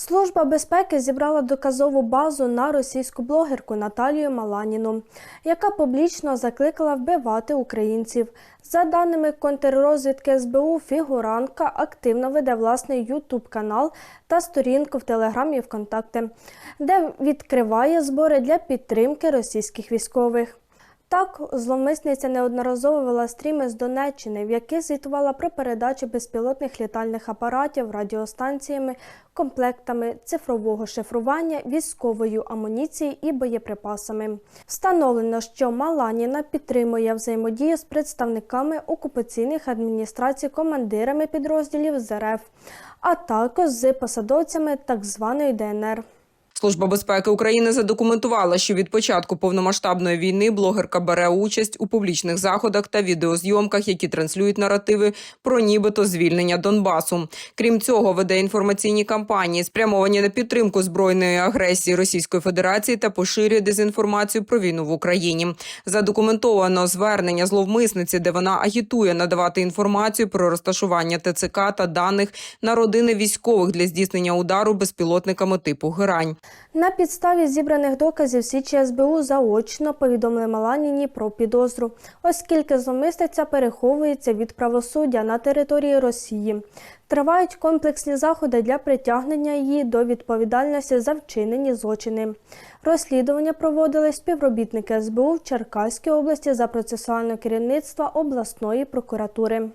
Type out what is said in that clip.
Служба безпеки зібрала доказову базу на російську блогерку Наталію Маланіну, яка публічно закликала вбивати українців. За даними контррозвідки СБУ, фігурантка активно веде власний ютуб канал та сторінку в Телеграмі ВКонтакте, де відкриває збори для підтримки російських військових. Так, зловмисниця неодноразово вела стріми з Донеччини, в яких звітувала про передачу безпілотних літальних апаратів радіостанціями, комплектами цифрового шифрування, військовою амуніцією і боєприпасами. Встановлено, що Маланіна підтримує взаємодію з представниками окупаційних адміністрацій, командирами підрозділів ЗРФ, а також з посадовцями так званої ДНР. Служба безпеки України задокументувала, що від початку повномасштабної війни блогерка бере участь у публічних заходах та відеозйомках, які транслюють наративи про нібито звільнення Донбасу. Крім цього, веде інформаційні кампанії, спрямовані на підтримку збройної агресії Російської Федерації та поширює дезінформацію про війну в Україні. Задокументовано звернення зловмисниці, де вона агітує надавати інформацію про розташування ТЦК та даних на родини військових для здійснення удару безпілотниками типу Герань. На підставі зібраних доказів слідчі СБУ заочно повідомили Маланіні про підозру, оскільки зловмисниця переховується від правосуддя на території Росії. Тривають комплексні заходи для притягнення її до відповідальності за вчинені злочини. Розслідування проводили співробітники СБУ в Черкаській області за процесуальне керівництво обласної прокуратури.